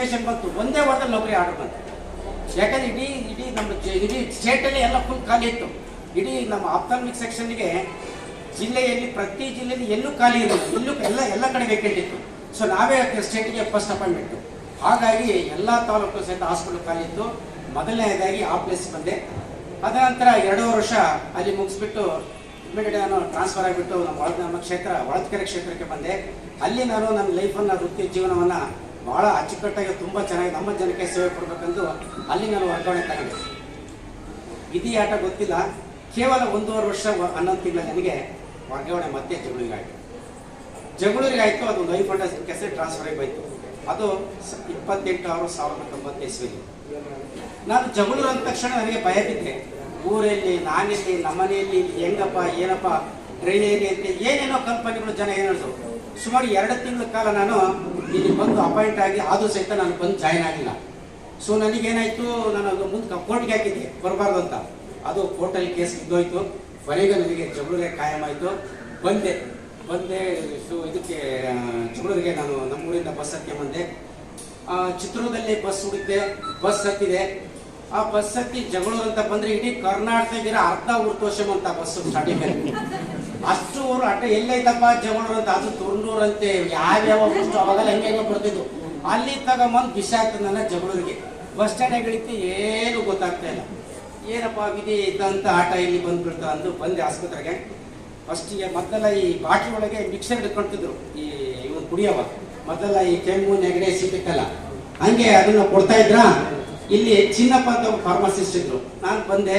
Intimation ಬಂತು. ಒಂದೇ ವಾರದಲ್ಲಿ ನೌಕರಿ ಆರ್ಡರ್ ಬಂತು. ಯಾಕಂದ್ರೆ ಇಡೀ ಇಡೀ ನಮ್ಮ ಇಡೀ ಸ್ಟೇಟಲ್ಲಿ ಎಲ್ಲ ಫುಲ್ ಖಾಲಿ ಇತ್ತು. ಇಡೀ ನಮ್ಮ ಆಪ್ತಾಮಿಕ್ ಸೆಕ್ಷನ್ಗೆ ಜಿಲ್ಲೆಯಲ್ಲಿ, ಪ್ರತಿ ಜಿಲ್ಲೆಯಲ್ಲಿ ಎಲ್ಲೂ ಖಾಲಿ ಇರಲಿಲ್ಲ. ಎಲ್ಲೂ ಎಲ್ಲ ಎಲ್ಲ ಕಡೆ ವೇಕೆಂಟ್ ಇತ್ತು. ಸೊ ನಾವೇ ಸ್ಟೇಟಿಗೆ ಫಸ್ಟ್ ಅಪಾಯಿಂಟ್ಮೆಂಟು ಹಾಗಾಗಿ ಎಲ್ಲ ತಾಲೂಕು ಸಹಿತ ಹಾಸ್ಪಿಟಲ್ ಖಾಲಿ ಇತ್ತು. ಮೊದಲನೇದಾಗಿ ಆ ಪ್ಲೇಸ್ ಬಂದೆ. ಅದನಂತರ ಎರಡೂವರೆ ವರ್ಷ ಅಲ್ಲಿ ಮುಗಿಸ್ಬಿಟ್ಟು ಇಮಿಡಿಯೇಟ್ ನಾನು ಟ್ರಾನ್ಸ್ಫರ್ ಆಗಿಬಿಟ್ಟು ನಮ್ಮ ಒಳ ನಮ್ಮ ಕ್ಷೇತ್ರ ಒಳತ್ಕೆರೆ ಕ್ಷೇತ್ರಕ್ಕೆ ಬಂದೆ. ಅಲ್ಲಿ ನಾನು ನನ್ನ ಲೈಫನ್ನು ವೃತ್ತಿ ಜೀವನವನ್ನು ಭಾಳ ಅಚ್ಚುಕಟ್ಟಾಗಿ ತುಂಬ ಚೆನ್ನಾಗಿ ನಮ್ಮ ಜನಕ್ಕೆ ಸೇವೆ ಕೊಡಬೇಕಂದು ಅಲ್ಲಿ ನಾನು ವರ್ಗಾವಣೆ ತಗೊಂಡೆ. ವಿಧಿ ಆಟ ಗೊತ್ತಿಲ್ಲ. ಕೇವಲ ಒಂದೂವರೆ ವರ್ಷ ಹನ್ನೊಂದು ತಿಂಗಳ ನನಗೆ ವರ್ಗಾವಣೆ ಮತ್ತೆ ಜಗಳೂರಿಗೆ ಆಯಿತು. ಅದು ಐದು ಫಂಡ ಕೆಸೆ ಟ್ರಾನ್ಸ್ಫರ್ ಆಗಿ ಅದು ಇಪ್ಪತ್ತೆಂಟು ಆರು ಸಾವಿರದ ತೊಂಬತ್ತು ಇಸ್ವಿಲಿ ನಾನು ಜಗಳೂರು ಅಂದ ತಕ್ಷಣ ನನಗೆ ಭಯ ಬಿದ್ದೆ. ಊರಲ್ಲಿ, ನಾನಿಲ್ಲಿ, ನಮ್ಮನೆಯಲ್ಲಿ ಹೆಂಗಪ್ಪ, ಏನಪ್ಪ ಡ್ರೈನೇರಿ ಅಂತ ಏನೇನೋ ಕಲ್ಪನೆಗಳು ಜನ ಏನು ಹೇಳಿದ್ರು? ಸುಮಾರು ಎರಡು ತಿಂಗಳ ಕಾಲ ನಾನು ಇಲ್ಲಿ ಬಂದು ಅಪಾಯಿಂಟ್ ಆಗಿ ಆದರೂ ಸಹಿತ ನಾನು ಬಂದು ಜಾಯ್ನ್ ಆಗಿಲ್ಲ. ಸೊ ನನಗೇನಾಯಿತು, ನಾನು ಅದು ಮುಂದೆ ಕೋರ್ಟ್ಗೆ ಹಾಕಿದ್ದೆ, ಬರಬಾರ್ದು ಅಂತ. ಅದು ಕೋರ್ಟಲ್ಲಿ ಕೇಸ್ ಇದ್ದೋಯ್ತು. ಕೊನೆಗೆ ನನಗೆ ಜಗಳೂರಿಗೆ ಕಾಯಂ ಆಯಿತು. ಬಂದೆ. ಬಂದೆ ಸೊ ಇದಕ್ಕೆ ಜಗಳೂರಿಗೆ ನಾನು ನಮ್ಮೂರಿಂದ ಬಸ್ ಹತ್ತಿ ಬಂದೆ. ಚಿತ್ರದಲ್ಲಿ ಬಸ್ ಹುಡುಕಿದೆ ಬಸ್ ಹತ್ತಿದೆ. ಆ ಬಸ್ ಹತ್ತಿ ಜಗಳೂರು ಅಂತ ಬಂದರೆ ಇಡೀ ಕರ್ನಾಟಕದಿರೋ ಅರ್ಧ ಊರು ಬಸ್ಸು ಅಂತ ಬಸ್ ಸ್ಟಾರ್ಟಿಂಗ್ ಅಷ್ಟು ಊರು ಅಟ್ಟ ಎಲ್ಲೈತಪ್ಪ ಜಗಳೂರು ಅಂತ ಅದು ತುರ್ನೂರು ಅಂತೆ ಯಾವ್ಯಾವ ಫಸ್ಟ್ ಅವಾಗೆಲ್ಲ ಹೆಂಗೆ ಹೆಂಗೆ ಬರ್ತಿದ್ವು ಅಲ್ಲಿ ತಗೊಂಬಂದು ಬಿಸಾಕ್ತದೆ ನನ್ನ ಜಗಳೂರಿಗೆ ಬಸ್ ಸ್ಟ್ಯಾಂಡ್ ಇಳಿತು, ಏನು ಗೊತ್ತಾಗ್ತಾ ಇಲ್ಲ. ಏನಪ್ಪ ವಿಧಿ ಇದ್ದಂತ ಆಟ ಇಲ್ಲಿ ಬಂದ್ಬಿಡ್ತಾ ಅಂದು ಬಂದೆ ಆಸ್ಪತ್ರೆಗೆ. ಫಸ್ಟಿಗೆ ಮೊದಲೆಲ್ಲ ಈ ಬಾಟ್ಲಿ ಒಳಗೆ ಮಿಕ್ಸರ್ ಇಟ್ಕೊಳ್ತಿದ್ರು ಈ ಇವನು ಕುಡಿಯವ. ಮೊದಲೆಲ್ಲ ಈ ಕೆಮ್ಮು, ನೆಗಡೆ ಸಿಕ್ಕಲ್ಲ ಹಂಗೆ ಅದನ್ನು ಕೊಡ್ತಾ ಇದ್ರ? ಇಲ್ಲಿ ಚಿನ್ನಪ್ಪ ಅಂತ ಫಾರ್ಮಸಿಸ್ಟ್ ಇದ್ರು. ನಾನು ಬಂದೆ.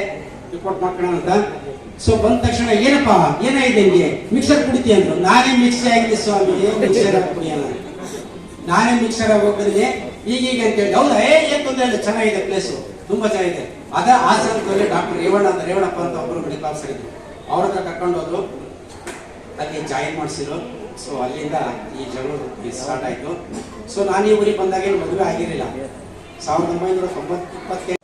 ರಿಪೋರ್ಟ್ ಮಾಡ್ಕೊಳ್ಳೋಣ ಅಂತ. ಸೊ ಬಂದ ತಕ್ಷಣ ಏನಪ್ಪ? ಏನಾಗಿದೆ ನಿಮಗೆ? ಮಿಕ್ಸರ್ ಕುಡಿತೀಯ ಅಂದ್ರು. ನಾನೇ ಮಿಕ್ಸರ್ ಆಗಿದೆ ಸ್ವಾಮಿ. ಮಿಕ್ಸರ್ ಕುಡಿಯೋಣ ನಾನೇ ಮಿಕ್ಸರ್ ಹೋಗಿದ್ದೀನಿ ಈಗೀಗ ಅಂತ ಹೇಳಿ. ಹೌದಾ? ಏ, ಏನ್ ತೊಂದರೆ ಇಲ್ಲ. ಚೆನ್ನಾಗಿದೆ ಪ್ಲೇಸು ತುಂಬಾ ಚೆನ್ನಾಗಿದೆ. ಅದ ಹಾಸನದಲ್ಲಿ ಡಾಕ್ಟರ್ ರೇವಣ್ಣ ಅಂತ ರೇವಣಪ್ಪ ಅಂತ ಒಬ್ಬರು ಮೆಡಿಕಲ್ ಆಫೀಸರ್ ಇದ್ರು. ಅವ್ರ ಹತ್ರ ಕರ್ಕೊಂಡು ಹೋದ್ರು. ಅಲ್ಲಿ ಜಾಯಿನ್ ಮಾಡಿಸಿದ್ರು. ಸೊ ಅಲ್ಲಿಂದ ಈ ಜಗಳ ಸ್ಟಾರ್ಟ್ ಆಯ್ತು. ಸೊ ನಾನು ಈ ಊರಿಗೆ ಬಂದಾಗ ಮದುವೆ ಆಗಿರಲಿಲ್ಲ. ಸಾವಿರದ ಒಂಬೈನೂರ ತೊಂಬತ್ತು ಇಪ್ಪತ್ತೈದು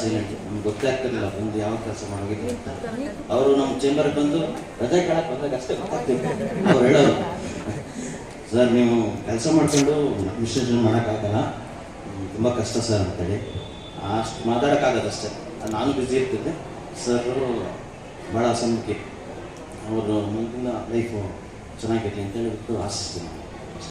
ಸೈಲೆಂಟ್ ನಮ್ಗೆ ಗೊತ್ತೇ ಮುಂದೆ ಬಂದು ಯಾವ ಕೆಲಸ ಮಾಡೋದಿದೆ ಅಂತ. ಅವರು ನಮ್ಮ ಚೇಂಬರ್ ಬಂದು ರಜೆ ಕೇಳಕ್ ಬಂದಾಗ ಅಷ್ಟೇ ಗೊತ್ತಾಗ್ತಿತ್ತು. ಅವ್ರು ಹೇಳೋರು ಸರ್ ನೀವು ಕೆಲಸ ಮಾಡ್ಕೊಂಡು ವಿಶ್ಲೇಷಣೆ ಮಾಡೋಕ್ಕಾಗಲ್ಲ. ತುಂಬ ಕಷ್ಟ ಸರ್ ಅಂತೇಳಿ. ಅಷ್ಟು ಮಾತಾಡೋಕ್ಕಾಗದಷ್ಟೇ ನಾನು ಬ್ಯುಸಿ ಇರ್ತಿದ್ದೆ. ಸರ್ ಭಾಳ ಅಸಂಖ್ಯೆ ಅವರು ಮುಂದಿನ ಲೈಫು ಚೆನ್ನಾಗಿರಲಿ ಅಂತ ಹೇಳ್ಬಿಟ್ಟು ಆಶಿಸ್ತೀನಿ.